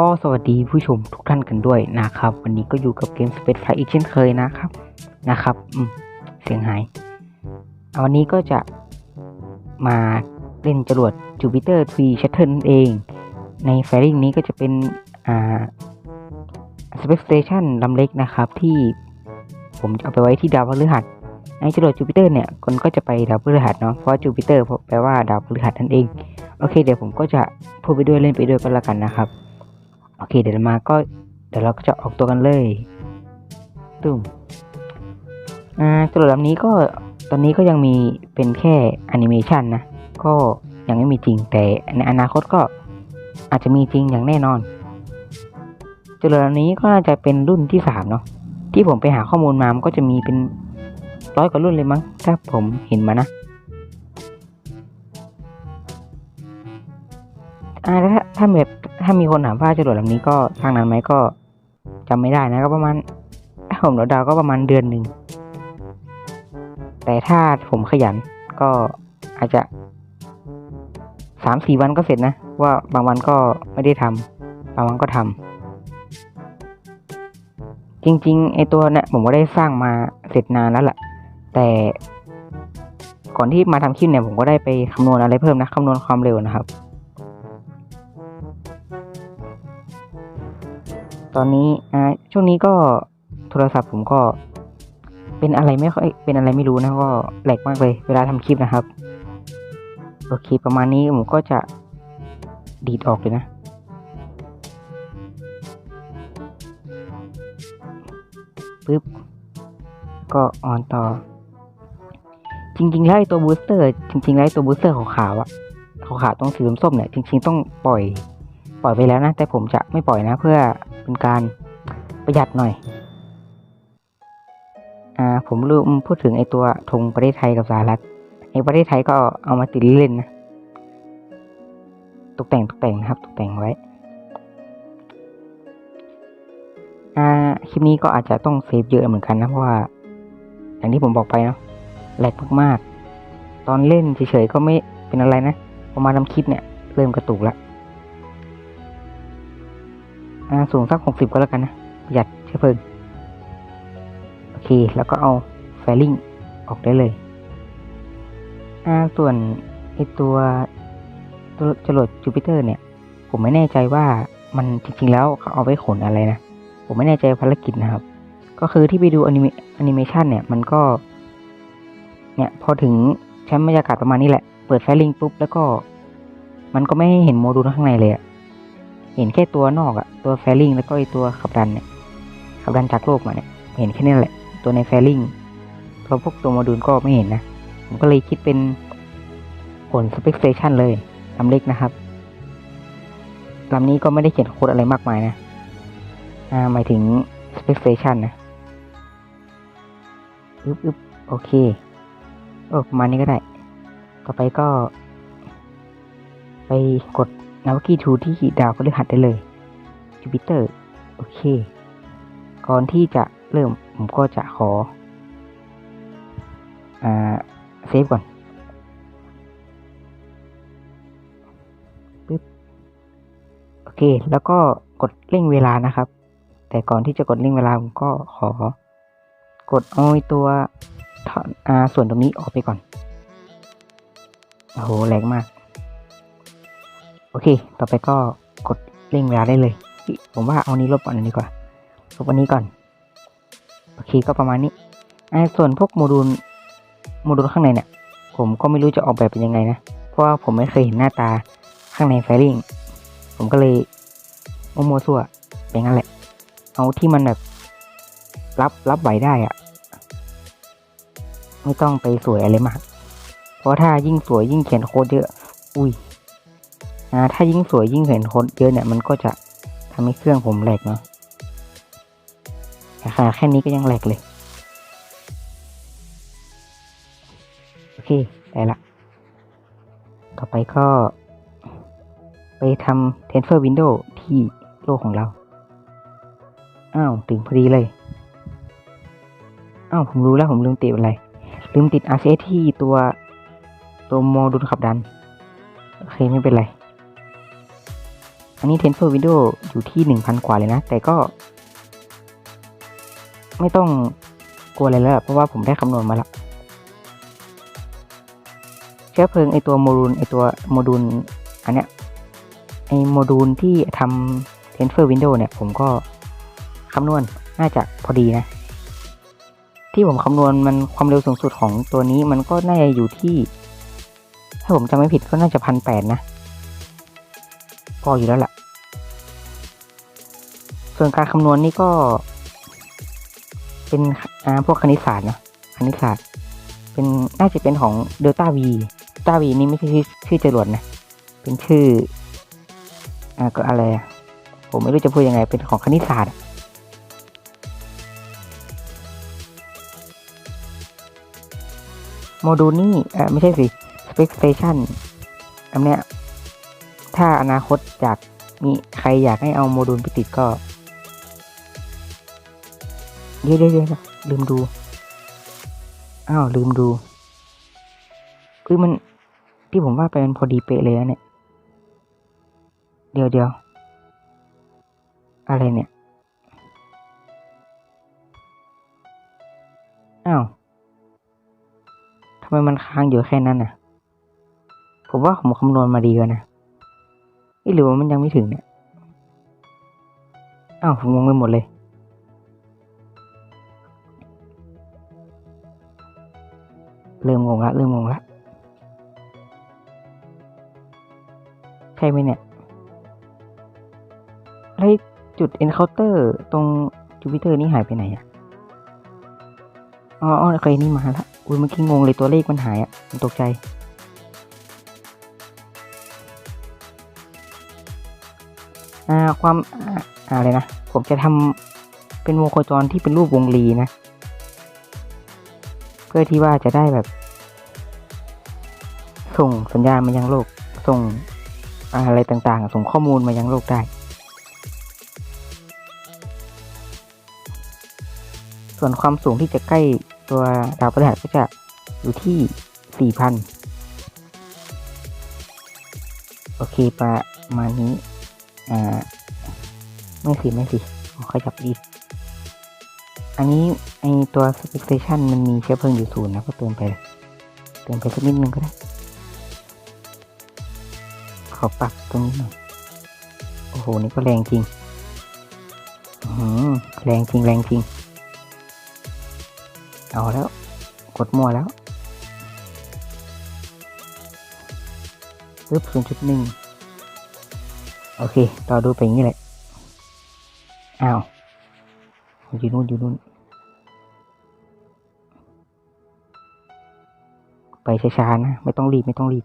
ก็สวัสดีผู้ชมทุกท่านกันด้วยนะครับ วันนี้ก็อยู่กับเกม Space Flight อีกเช่นเคยนะครับนะครับอืมเสียงหายอะวันนี้ก็จะมาเล่นจรวด Jupiter 3 Shuttle นั่นเอง ในแฟริ่งนี้ก็จะเป็นอ่า Space Station ลำเล็กนะครับ ที่ผมจะเอาไปไว้ที่ดาวพฤหัสในจรวดจูปิเตอร์เนี่ยคนก็จะไปดาวพฤหัสเนาะเพราะจูปิเตอร์แปลว่าดาวพฤหัสนั่นเอง โอเค เดี๋ยวผมก็จะพูดไปด้วยเล่นไปด้วยก็แล้วกันนะครับ โอเค เดี๋ยวมาก็เดี๋ยวเราก็จะออกตัวกันเลยตุ้มอ่าจรวดลำนี้ก็ตอนนี้ก็ยังมีเป็นแค่แอนิเมชันนะ ก็ยังไม่มีจริงแต่ในอนาคตก็อาจจะมีจริงอย่างแน่นอนจรวดลำนี้ก็น่าจะเป็นรุ่นที่สามเนาะที่ผมไปหาข้อมูลมามันก็จะมีเป็นร้อยกว่ารุ่นเลยมั้งถ้าผมเห็นมานะ อ่าถ้าถ้าแบบถ้ามีคนถามว่าจรวดลำนี้ก็สร้างนานไหมก็จำไม่ได้นะก็ประมาณผมเดาๆก็ประมาณเดือนหนึ่งแต่ถ้าผมขยันก็อาจจะสามสี่วันก็เสร็จนะ ว่าบางวันก็ไม่ได้ทำบางวันก็ทำจริงๆไอตัวเนี่ยผมก็ได้สร้างมาเสร็จนานแล้วแหละแต่ก่อนที่มาทำคลิปเนี่ยผมก็ได้ไปคำนวณอะไรเพิ่มนะคำนวณความเร็วนะครับ ตอนนี้อ่าช่วงนี้ก็โทรศัพท์ผมก็เป็นอะไรไม่ค่อยเป็นอะไรไม่รู้นะก็แหลกมากเลยเวลาทำคลิปนะครับ โอเคประมาณนี้ผมก็จะดีดออกเลยนะ ปึ๊บ ก็ออนต่อ จริงๆแล้วไอ้ตัวบูสเตอร์ จริงๆแล้วไอ้ตัวบูสเตอร์ขาวๆอะขาวๆตรงสีส้มๆเนี่ยจริง ๆ ต้องปล่อย ปล่อยไปแล้วนะ แต่ผมจะไม่ปล่อยนะเพื่อ เป็นการประหยัดหน่อย อ่า ผมลืมพูดถึงไอตัวธงประเทศไทยกับสหรัฐ ไอประเทศไทยก็เอามาติดเล่นนะ ตกแต่งตกแต่งนะครับ ตกแต่งไว้ อ่า คลิปนี้ก็อาจจะต้องเซฟเยอะเหมือนกันนะ เพราะว่า อย่างที่ผมบอกไปเนาะแหลกมากๆ ตอนเล่นเฉยๆก็ไม่เป็นอะไรนะ พอมาทำคลิปเนี่ย เริ่มกระตุกละอ่า สูงสักหกสิบก็แล้วกันนะประหยัดเชื้อเพลิง โอเค แล้วก็เอาแฟลิงออกได้เลยอ่าส่วนไอตัวตัวจรวดจูปิเตอร์เนี่ย ผมไม่แน่ใจว่ามันจริงๆแล้วเขาเอาไว้ขนอะไรนะ ผมไม่แน่ใจภารกิจนะครับ ก็คือที่ไปดูอนิเมอนิเมชันเนี่ย มันก็ เนี่ยพอถึงชมป์บรรยากาศประมาณนี้แหละ เปิดแฟลิงปุ๊บ แล้วก็ มันก็ไม่ให้เห็นโมดูลข้างในเลยอะ ห็นแค่ตัวนอกอะตัวแฟลิงแล้วก็ไอตัวขับดันเนี่ยขับดันจากโลกมาเนี่ย เห็นแค่นี้แหละ ตัวในแฟลิงตัวพวกตัวโมดูลก็ไม่เห็นนะผมก็เลยคิดเป็นผลสเปคสเตชันเลยลำเล็กนะครับลำนี้ก็ไม่ได้เขียนโค้ดอะไรมากมายนะอ่าหมายถึงสเปคสเตชันนะอึ๊บอึ๊บโอเคโอ้ประมาณนี้ก็ได้ ต่อไปก็ ไปกด นาวกีทูที่ดาวพฤหัสได้เลยจูปิเตอร์ โอเค ก่อนที่จะเริ่มผมก็จะขอ อ่า เซฟก่อนปึ๊บโอเค แล้วก็กดเร่งเวลานะครับ แต่ก่อนที่จะกดเร่งเวลาผมก็ขอ กดเอาตัวถอนอ่าส่วนตรงนี้ออกไปก่อน โอ้โห แรงมาก โอเค ต่อไปก็กดเร่งเวลาได้เลย ผมว่าเอานี้ลบก่อนดีกว่า ลบอันนี้ก่อน โอเค ก็ประมาณนี้ไอ้ส่วนพวกโมดูล โมดูลข้างในเนี่ย ผมก็ไม่รู้จะออกแบบเป็นยังไงนะ เพราะว่าผมไม่เคยเห็นหน้าตาข้างในไฟลิงผมก็เลยโมโมวซั่วเป็นงั้นแหละ เอาที่มันแบบรับรับไหวได้อะไม่ต้องไปสวยอะไรมาก เพราะถ้ายิ่งสวยยิ่งเขียนโค้ดเยอะ อุ้ย อ่าถ้ายิ่งสวยยิ่งเห็นคนเยอะเนี่ยมันก็จะทำให้เครื่องผมแหลกเนาะแต่ขนาดแค่นี้ก็ยังแหลกเลย โอเค ได้ละ ต่อไปก็ ไปทำ transfer window ที่โลกของเรา อ้าว ถึงพอดีเลย อ้าว ผมรู้แล้วผมลืมติดอะไร ลืมติด RCS ที่ตัวตัวโมดูลขับดัน โอเค ไม่เป็นไร อันนี้ Tensor Window อยู่ที่หนึ่งพันกว่าเลยนะ แต่ก็ ไม่ต้องกลัวอะไรแล้ว เพราะว่าผมได้คำนวณมาแล้ว เชื้อเพลิงไอตัวโมดูลไอตัวโมดูลอันเนี้ยไอโมดูลที่ทำ Tensor Window เนี่ย ผมก็คำนวณน่าจะพอดีนะ ที่ผมคำนวณมันความเร็วสูงสุดของตัวนี้มันก็น่าจะอยู่ที่ ถ้าผมจำไม่ผิดก็น่าจะพันแปดนะ พออยู่แล้วล่ะส่วนการคำนวณนี่ก็ เป็นอ่าพวกคณิตศาสตร์นะคณิตศาสตร์ เป็นน่าจะเป็นของเดลต้าวีเดลต้าวีนี่ไม่ใช่ชื่อจรวดนะ เป็นชื่ออ่าก็อะไร ผมไม่รู้จะพูดยังไง เป็นของคณิตศาสตร์โมดูลนี่เออไม่ใช่สิ Space Station อันเนี้ย ถ้าอนาคตอยากมีใครอยากให้เอาโมดูลไปติดก็ เดี๋ยวเดี๋ยวลืมดู อ้าวลืมดู คือมันที่ผมว่าไปมันพอดีเป๊ะเลยนะเนี่ย เดี๋ยวเดี๋ยวอะไรเนี่ย อ้าวทำไมมันค้างอยู่แค่นั้นน่ะ ผมว่าผมคำนวณมาดีแล้วนะ หรือว่ามันยังไม่ถึงเนี่ยอ้าวผมงงไปหมดเลยเริ่มงงละเริ่มงงละใช่ไหมเนี่ยแล้วไอ้จุด encounter ตรงจูปิเตอร์นี่หายไปไหนอะอ๋ออ๋อเคยนี่มาละอุ้ยเมื่อกี้งงเลยตัวเลขมันหายอะผมตกใจ ความอ่าอะไรนะ ผมจะทำเป็นวงโคจรที่เป็นรูปวงรีนะ เพื่อที่ว่าจะได้แบบ ส่งสัญญาณมายังโลก ส่งอะไรต่างๆ ส่งข้อมูลมายังโลกได้ ส่วนความสูงที่จะใกล้ตัวดาวพฤหัสก็จะอยู่ที่ 4,000 โอเคประมาณนี้ อ่าไม่สิไม่สิขยับอีก อันนี้ไอตัว Space Station มันมีเชื้อเพลิงอยู่ศูนย์นะก็เติมไป เติมไปสักนิดนึงก็ได้ ขอปรับตรงนี้หน่อยโอ้โห นี่ก็แรงจริงอืแรงจริงแรงจริง เอาแล้ว กดมั่วแล้วปึ๊บศูนย์จุดหนึ่ง โอเค ต่อดูไปอย่างนี้แหละ อ้าว อยู่นู่นอยู่นู่น ไปช้าๆนะ ไม่ต้องรีบ ไม่ต้องรีบ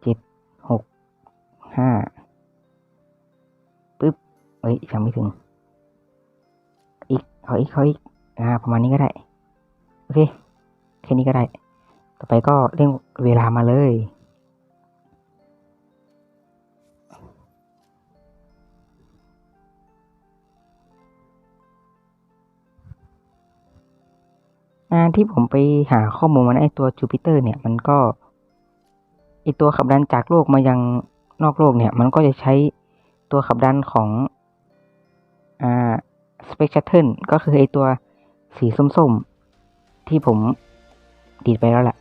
เจ็ด หก ห้า ปึ๊บ เอ้ยยังไม่ถึง อีกขออีกขออีก อ่า ประมาณนี้ก็ได้ โอเค แค่นี้ก็ได้ ต่อไปก็เร่งเวลามาเลย งานที่ผมไปหาข้อมูลมานไอตัวจูปิเตอร์เนี่ยมันก็ไอตัวขับดันจากโลกมายังนอกโลกเนี่ย มันก็จะใช้ตัวขับดันของอ่า Space Shuttle ก็คือไอตัวสีส้มๆ ที่ผมดีดไปแล้วแหละ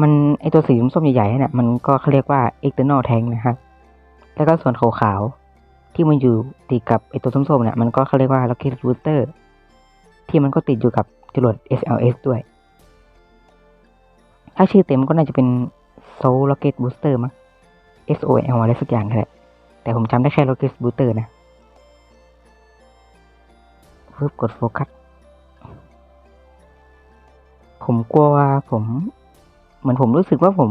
มันไอตัวสีส้มๆใหญ่ๆเนี่ยมันก็เขาเรียกว่า external tank นะครับ แล้วก็ส่วนขาวๆที่มันอยู่ติดกับไอตัวส้มๆเนี่ยมันก็เขาเรียกว่า rocket booster ที่มันก็ติดอยู่กับจรวด SLS ด้วย ถ้าชื่อเต็มก็น่าจะเป็น Soul Rocket Booster มั้ง SOL อะไรสักอย่างนั่แหละ แต่ผมจำได้แค่ Rocket Booster นะปึ๊บกดโฟกัส ผมกลัวว่าผม เหมือนผมรู้สึกว่าผม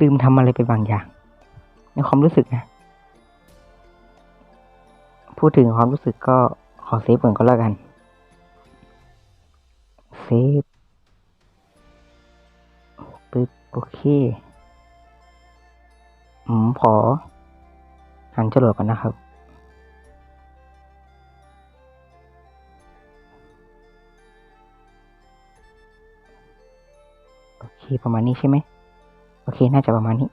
ลืมทำอะไรไปบางอย่าง ในความรู้สึกนะ พูดถึงความรู้สึกก็ขอเซฟก่อนก็แล้วกัน เซฟปึ๊บโอเคผมขอหันจรวดก่อนนะครับ โอเคประมาณนี้ใช่ไหมโอเคน่าจะประมาณนี้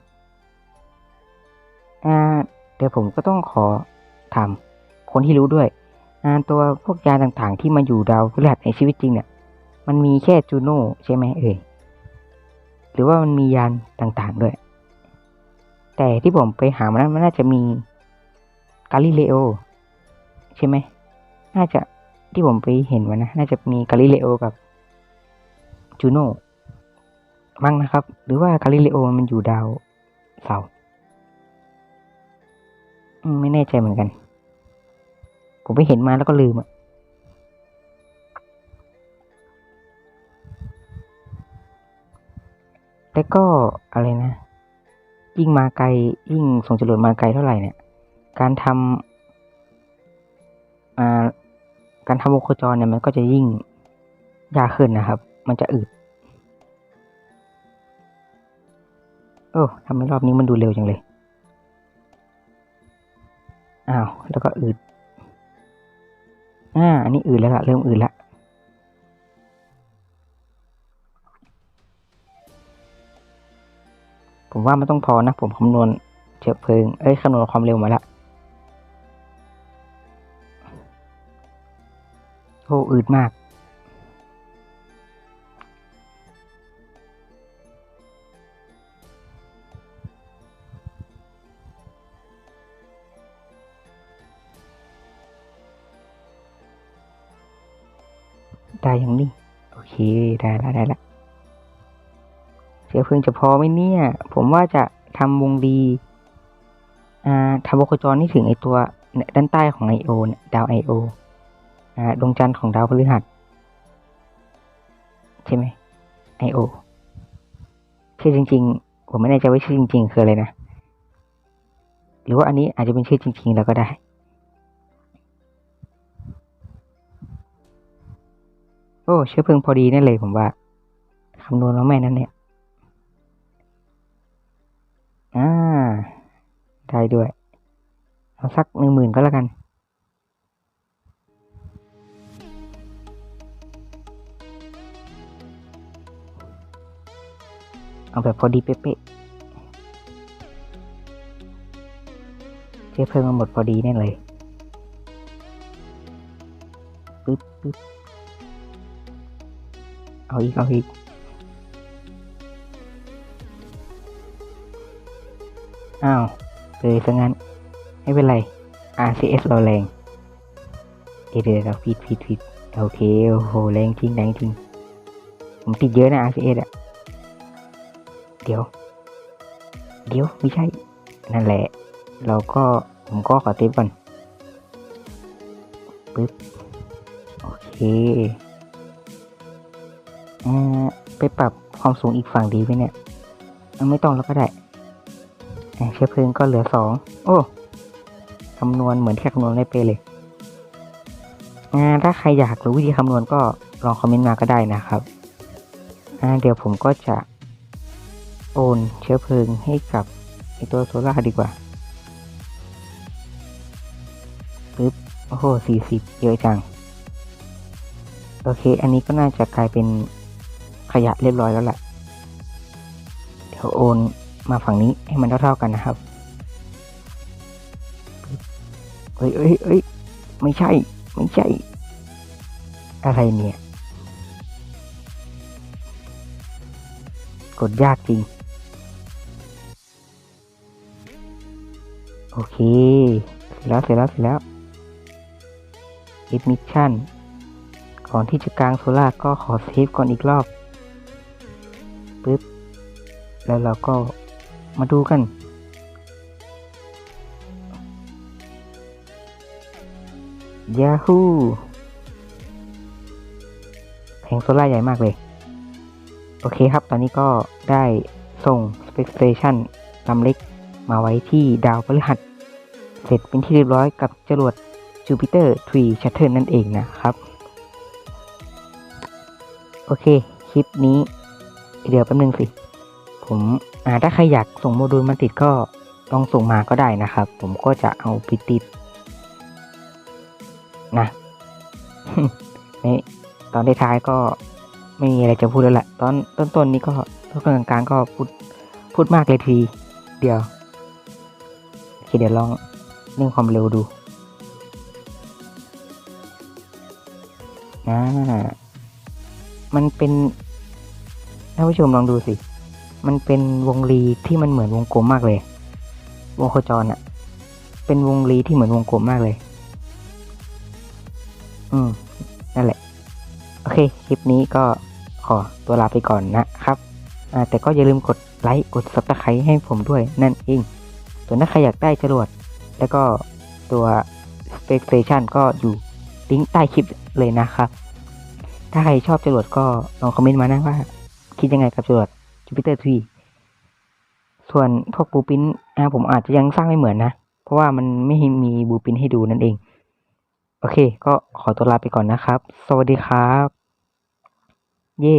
เดี๋ยวผมก็ต้องขอถามคนที่รู้ด้วยอ่าตัวพวกยาต่างๆ ที่มาอยู่ดาวพฤหัสในชีวิตจริงเนี่ย มันมีแค่จูโน่ใช่ไหมเอ่ย หรือว่ามันมียานต่างๆด้วย แต่ที่ผมไปหามานั้นมันน่าจะมีกาลิเลโอใช่ไหม น่าจะที่ผมไปเห็นมานะ น่าจะมีกาลิเลโอกับจูโน่มั้งนะครับ หรือว่ากาลิเลโอมันอยู่ดาวเสาร์ไม่แน่ใจเหมือนกัน ผมไปเห็นมาแล้วก็ลืมอะ แล้วก็อะไรนะ ยิ่งมาไกลยิ่งส่งจรวดมาไกลเท่าไหร่เนี่ย การทำการทำวงโคจรเนี่ยมันก็จะยิ่งยากขึ้นนะครับ มันจะอืดโอ้ทำไมรอบนี้มันดูเร็วจังเลย อ้าว แล้วก็อืดอ่า อันนี้อืดแล้วล่ะ เริ่มอืดละ ผมว่ามันต้องพอนะ ผมคำนวณเชื้อเพลิง เอ้ยคำนวณความเร็วมาละโอ้อืดมากได้อย่างนี้ โอเค ได้ละได้ละ ชื้อเพลิงจะพอไหมเนี่ย ผมว่าจะทำวงดีอ่าทำวงโคจรนี่ถึงไอตัวด้านใต้ของไอโอเนี่ยดาวไอโออ่าดวงจันทร์ของดาวพฤหัสใช่ไหมไอโอชื่อจริง ๆ ผมไม่แน่ใจว่าชื่อจริง ๆ คืออะไรนะ หรือว่าอันนี้อาจจะเป็นชื่อจริง ๆ แล้วก็ได้โอ้เชื้อเพลิงพอดีแน่เลยผมว่าคำนวณแล้วแม่นนั่นเนี่ย อ่า ได้ด้วย เอาสักหนึ่งหมื่นก็แล้วกัน เอาแบบพอดีเป๊ะๆเชื้อเพลิงมันหมดพอดีแน่เลยปึ๊บปึ๊บเอาอีก เอาอีก อ้าวเลยซะงั้น ไม่เป็นไร RCS เราแรงเดี๋ยวเราผิดผิดผิดโอเค โอ้โห แรงจริงแรงจริง ผมติดเยอะนะ RCS อะเดี๋ยว เดี๋ยว ไม่ใช่ นั่นแหละ เราก็ผมก็ขอเทปก่อนปึ๊บ โอเคอ่าไปปรับความสูงอีกฝั่งดีไหมเนี่ย ไม่ต้องแล้วก็ได้ เชื้อเพลิงก็เหลือสอง โอ้คำนวณเหมือนแค่คำนวณได้เปเลยถ้าใครอยากรู้วิธีคำนวณก็ลองคอมเมนต์มาก็ได้นะครับ เดี๋ยวผมก็จะโอนเชื้อเพลิงให้กับไอตัวโซล่าดีกว่าปึ๊บโอ้โหสี่สิบเยอะจัง โอเค อันนี้ก็น่าจะกลายเป็นขยะเรียบร้อยแล้วแหละ เดี๋ยวโอน มาฝั่งนี้ให้มันเท่า ๆกันนะครับ เอ้ยเอ้ยเอ้ยไม่ใช่ ไม่ใช่ อะไรเนี่ย กดยากจริง โอเค เสร็จแล้ว เสร็จแล้ว เสร็จแล้ว Hit Mission ก่อนที่จะกลางโซล่าก็ขอเซฟก่อนอีกรอบปึ๊บ แล้วเราก็ มาดูกัน Yahoo แผงโซล่าใหญ่มากเลย โอเคครับ ตอนนี้ก็ได้ส่ง Space Station ลำเล็กมาไว้ที่ดาวพฤหัส เสร็จเป็นที่เรียบร้อยกับจรวด Jupiter 3 Shuttle นั่นเองนะครับโอเค คลิปนี้ เดี๋ยวแป๊บนึงสิ ผมถ้าใครอยากส่งโมดูลมาติดก็ลองส่งมาก็ได้นะครับ ผมก็จะเอาไปติดนะนี่ตอนท้ายๆก็ไม่มีอะไรจะพูดแล้วแหละตอนต้นๆนี้ก็ตอนกลางๆก็พูดพูดมากเลยทีเดียวโอเคเดี๋ยวลองเร่งความเร็วดูอ่ามันเป็นท่านผู้ชมลองดูสิ มันเป็นวงรีที่มันเหมือนวงกลมมากเลย วงโคจรอะเป็นวงรีที่เหมือนวงกลมมากเลย อืม นั่นแหละ โอเค คลิปนี้ก็ขอตัวลาไปก่อนนะครับ แต่ก็อย่าลืมกดไลค์ กด subscribe ให้ผมด้วยนั่นเอง ส่วนถ้าใครอยากได้จรวด แล้วก็ตัว Space Station ก็อยู่ลิงก์ใต้คลิปเลยนะครับ ถ้าใครชอบจรวดก็ลองคอมเมนต์มานะว่า คิดยังไงกับจรวด Jupiter 3 ส่วนพวกบูปินนะผมอาจจะยังสร้างไม่เหมือนนะ เพราะว่ามันไม่มีบูปินให้ดูนั่นเอง โอเค ก็ขอตัวลาไปก่อนนะครับ สวัสดีครับ เย่